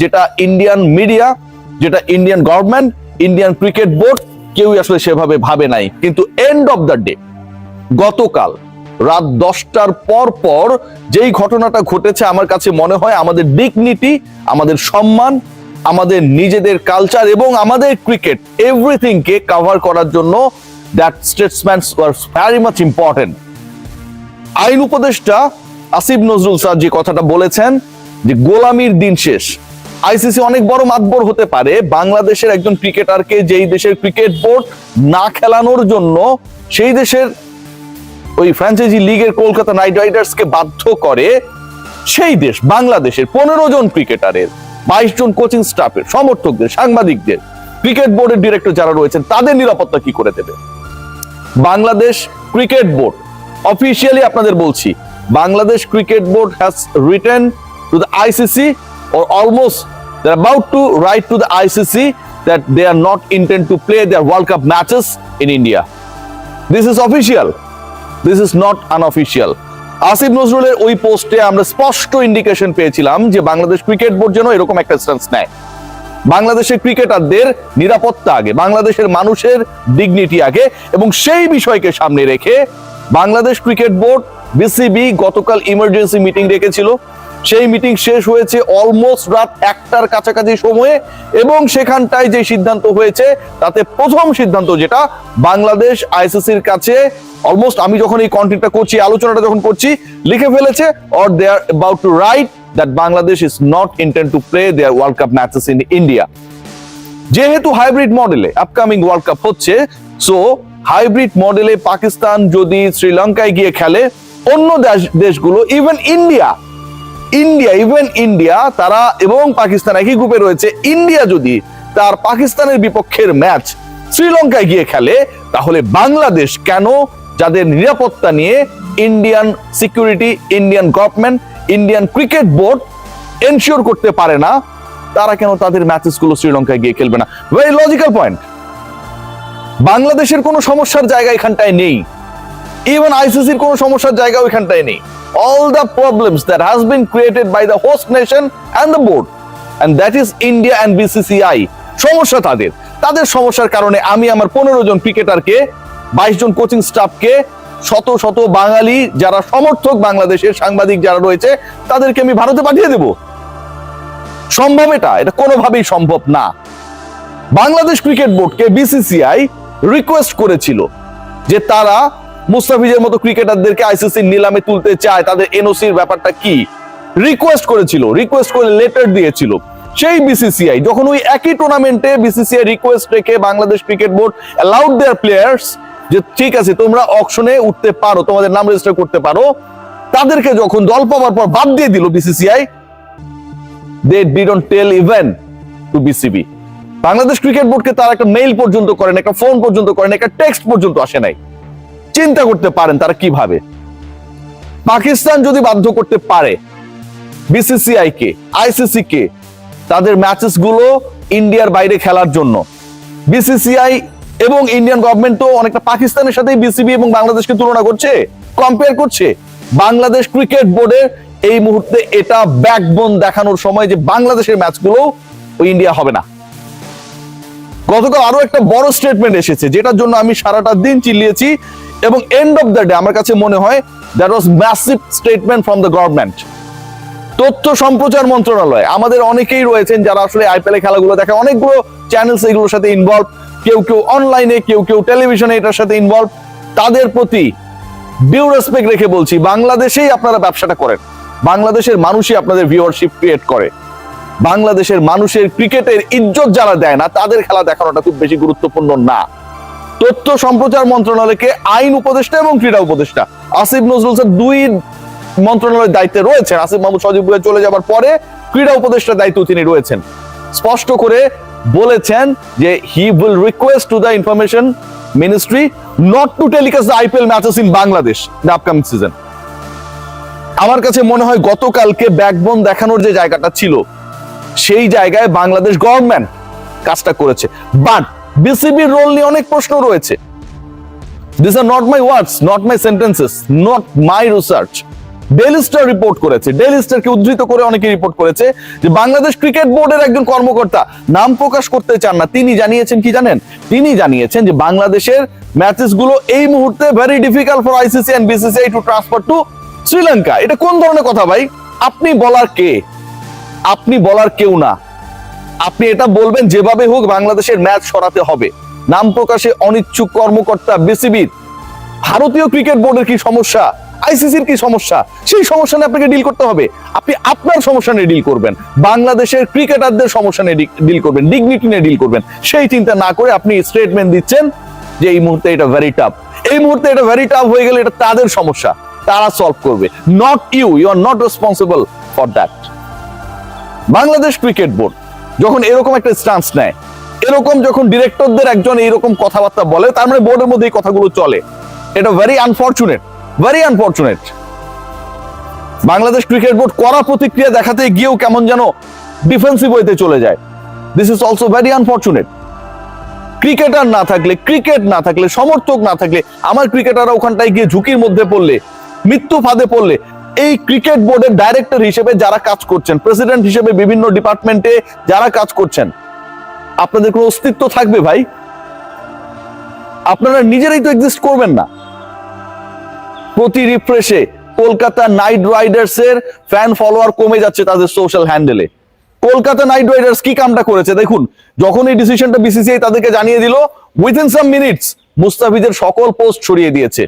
যেটা Indian media যেটা Indian government Indian cricket board কেউই আসলে সেভাবে ভাবে নাই। কিন্তু এন্ড অফ দ্য ডে গতকাল রাত দশটার পর পর যেই ঘটনাটা ঘটেছে, আমার কাছে মনে হয় আমাদের ডিগনিটি আমাদের সম্মান, আমাদের নিজেদের কালচার এবং আমাদের ক্রিকেট এভরিথিংকে কভার করার জন্য that statesman war very much important আইন উপদেষ্টা আসিফ নজরুল স্যার যে কথাটা বলেছেন, যে গোলামির দিন শেষ আইসিসি অনেক বড় মাতবর হতে পারে। বাংলাদেশের একজন ক্রিকেটারকে যেই দেশের ক্রিকেট বোর্ড না খেলানোর জন্য সেই দেশের ওই ফ্র্যাঞ্চাইজি লিগের কলকাতা নাইট রাইডার্সকে বাধ্য করে সেই দেশ, বাংলাদেশের পনেরো জন ক্রিকেটারের, বাইশ জন কোচিং স্টাফের, সমর্থকদের, সাংবাদিকদের, ক্রিকেট বোর্ডের ডিরেক্টর যারা রয়েছেন, তাদের নিরাপত্তা কি করে দেবে? বাংলাদেশ ক্রিকেট বোর্ড অফিসিয়ালি আপনাদের বলছি, Bangladesh cricket board has written to the ICC or almost they're about to write to the ICC that they are not intent to play their World Cup matches in India. This is official. This is not unofficial. Asif নজরুলের ওই পোস্টে আমরা স্পষ্ট indication পেয়েছিলাম যে Bangladesh cricket board যেন এরকম একটা স্ট্যান্স নেয় বাংলাদেশের ক্রিকেটারদের নিরাপত্তা আগে, বাংলাদেশের মানুষের ডিগনিটি আগে এবং সেই বিষয়কে সামনে রেখে বাংলাদেশ ক্রিকেট বোর্ড বিসিবি গতকাল ইমার্জেন্সি মিটিং রেখেছিল সেই মিটিং শেষ হয়েছে অলমোস্ট রাত একটার কাছাকাছি সময়ে এবং সেখানটায় যে সিদ্ধান্ত হয়েছে, তাতে প্রথম সিদ্ধান্ত যেটা বাংলাদেশ আইসিসির কাছে অলমোস্ট আমি যখন এই কন্টেন্টটা করছি, আলোচনাটা যখন করছি, লিখে ফেলেছে or they are about to write that Bangladesh is not intent to play their world cup matches in India যেহেতু হাইব্রিড মডেলে আপকামিং ওয়ার্ল্ড কাপ হচ্ছে সো হাইব্রিড মডেলে পাকিস্তান যদি শ্রীলঙ্কায় গিয়ে খেলে, অন্য দেশ- দেশগুলো even India India even India তারা এবং পাকিস্তান একই গ্রুপে রয়েছে। ইন্ডিয়া যদি তার পাকিস্তানের বিপক্ষের ম্যাচ শ্রীলঙ্কায় গিয়ে খেলে, তাহলে বাংলাদেশ কেন যাদের নিরাপত্তা নিয়ে Indian security Indian government Indian cricket board ensure করতে পারে না, তারা কেন তাদের ম্যাচেসগুলো শ্রীলঙ্কায় গিয়ে খেলবে না? ভেরি লজিক্যাল পয়েন্ট বাংলাদেশের কোনো সমস্যার জায়গা এখানটায় নেই। ইভেন আইসিসির কোনো সমস্যার জায়গা ওইখানটায় নেই। All the problems that has been created by the host nation and the board and that is India and BCCI সমস্যা তাদের। তাদের সমস্যার কারণে আমি আমার পনেরো জন ক্রিকেটারকে বাইশ জন কোচিং স্টাফকে শত শত বাঙালি যারা সমর্থক বাংলাদেশের সাংবাদিক যারা রয়েছে, তাদেরকে আমি ভারতে পাঠিয়ে দেব। সম্ভব এটা? এটা কোনোভাবেই সম্ভব না। বাংলাদেশ ক্রিকেট বোর্ডকে বিসিসিআই রিকোয়েস্ট করেছিল যে তারা মুস্তাফিজের মতো ক্রিকেটারদেরকে আইসিসির নিলামে তুলতে চায়, তাদের এনওসির ব্যাপারটা কি? রিকোয়েস্ট করেছিল রিকোয়েস্ট করে লেটার দিয়েছিল। সেই বিসিসিআই যখন ওই একই টুর্নামেন্টে বিসিসিআই রিকোয়েস্ট রেখে Bangladesh cricket board allowed their players যে, ঠিক আছে, তোমরা অকশনে উঠতে পারো, তোমাদের নাম রেজিস্টার করতে পারো। তাদেরকে যখন দল পাওয়ার পর বাদ দিয়ে দিল BCCI they didn't tell even to BCB Bangladesh cricket বোর্ডকে তারা একটা মেইল পর্যন্ত করেন, একটা ফোন পর্যন্ত করেন, একটা টেক্সট পর্যন্ত আসে নাই। চিন্তা করতে পারেন তারা কীভাবে। পাকিস্তান যদি বাধ্য করতে পারে বিসিসিআই কে আইসিসি কে, তাদের ম্যাচেসগুলো ইন্ডিয়ার বাইরে খেলার জন্য। বিসিসিআই এবং ইন্ডিয়ান গভর্নমেন্ট তো অনেকটা পাকিস্তানের সাথে বিসিবি এবং বাংলাদেশকে তুলনা করছে কম্পেয়ার করছে। বাংলাদেশ ক্রিকেট বোর্ডের এই মুহূর্তে এটা ব্যাকবোন দেখানোর সময় যে বাংলাদেশের ম্যাচগুলো ইন্ডিয়া হবে না। গতকাল আরও একটা বড় স্টেটমেন্ট এসেছে, যেটার জন্য আমি সারাটা দিন চিল্লিয়েছি এবং এন্ড অফ দ্য ডে আমার কাছে মনে হয় that was massive statement from the government তথ্য সম্প্রচার মন্ত্রণালয়, আমাদের অনেকেই রয়েছেন যারা আসলে আইপিএল খেলাগুলো দেখে, অনেকগুলো চ্যানেলস এগুলোর সাথে ইনভলভ কেউ কেউ অনলাইনে কেউ কেউ টেলিভিশনে এটার সাথে ইনভলভ তাদের প্রতি ডিউ রেসপেক্ট রেখে বলছি, বাংলাদেশেই আপনারা ব্যবসাটা করেন, বাংলাদেশের মানুষই আপনাদের ভিউয়ারশিপ ক্রিয়েট করে। বাংলাদেশের মানুষের ক্রিকেটের ইজ্জত যারা দেয় না, তাদের খেলা দেখানোটা খুব বেশি গুরুত্বপূর্ণ না। তথ্য সম্প্রচার মন্ত্রণালয়কে আইন উপদেষ্টা এবং ক্রীড়া উপদেষ্টা আসিফ নজরুল স্যার দুই মন্ত্রণালয়ের দায়িত্বে রয়েছেন। আসিফ মাহমুদ সজীব ভুইয়া চলে যাবার পরে ক্রীড়া উপদেষ্টার দায়িত্ব তিনি রয়েছেন। স্পষ্ট করে বলেছেন যে he will request to the information ministry not to telecast the IPL matches in Bangladesh the upcoming season আমার কাছে মনে হয় গতকালকে ব্যাকবোন দেখানোর যে জায়গাটা ছিল সেই জায়গায় বাংলাদেশ গভর্নমেন্ট কাজটা করেছে। বাট বিসিবির রোল নিয়ে অনেক প্রশ্ন রয়েছে। This are not my words not my sentences not my research report করেছে। উদ্ধৃত করে অনেকে রিপোর্ট করেছে যে বাংলাদেশ ক্রিকেট বোর্ডের একজন কর্মকর্তা নাম প্রকাশ করতে চান না। তিনি জানিয়েছেন কি জানেন? তিনি জানিয়েছেন যে বাংলাদেশের ম্যাচেসগুলো এই মুহূর্তে very difficult for ICC and BCCI to transfer to Sri Lanka এটা কোন ধরনের কথা ভাই? আপনি বলার কে? আপনি বলার কেউ না। আপনি এটা বলবেন যেভাবে হোক বাংলাদেশের ম্যাচ সরাতে হবে। নাম প্রকাশে অনিচ্ছুক কর্মকর্তা বিসিবির। ভারতীয় ক্রিকেট বোর্ডের কি সমস্যা? আইসিসির কি সমস্যা? সেই সমস্যা নিয়ে আপনাকে ডিল করতে হবে। আপনি আপনার সমস্যা নিয়ে ডিল করবেন। বাংলাদেশের ক্রিকেটারদের সমস্যা নিয়ে ডিল করবেন ডিগনিটি নিয়ে ডিল করবেন। সেই চিন্তা না করে আপনি স্টেটমেন্ট দিচ্ছেন যে এই মুহূর্তে এটা ভেরি টাফ এই মুহূর্তে এটা ভেরি টাফ হয়ে গেলে এটা তাদের সমস্যা। তারা সলভ করবে। Not you you are not responsible for that Bangladesh cricket board যখন এরকম একটা স্টান্স নেয়, এরকম যখন ডিরেক্টরদের একজন এইরকম কথাবার্তা বলে, তার মানে বোর্ডের মধ্যে এই কথাগুলো চলে। এটা very unfortunate very unfortunate Bangladesh cricket board কড়া প্রতিক্রিয়া দেখাতে গিয়েও কেমন যেন ডিফেন্সিভ হইতে চলে যায়। This is also very unfortunate cricketer না থাকলে, ক্রিকেট না থাকলে, সমর্থক না থাকলে, আমার ক্রিকেটাররা ওখানটায় গিয়ে ঝুঁকির মধ্যে পড়লে, মৃত্যু ফাঁদে পড়লে এই ক্রিকেট বোর্ডের ডাইরেক্টর হিসেবে যারা কাজ করছেন প্রেসিডেন্ট হিসেবে বিভিন্ন ডিপার্টমেন্টে যারা কাজ করছেন, আপনাদের কোনো অস্তিত্ব থাকবে ভাই? আপনারা নিজেরাই তো এক্সিস্ট করবেন না। প্রতি রিফ্রেশে কলকাতা নাইট রাইডার্স এর ফ্যান ফলোয়ার কমে যাচ্ছে তাদের সোশ্যাল হ্যান্ডেলে কলকাতা নাইট রাইডার্স কি কামটা করেছে? দেখুন, যখন এই ডিসিশনটা বিসিসিআই তাদেরকে জানিয়ে দিল উইথিন সাম মিনিটস মুস্তাফিজের সকল পোস্ট ছড়িয়ে দিয়েছে।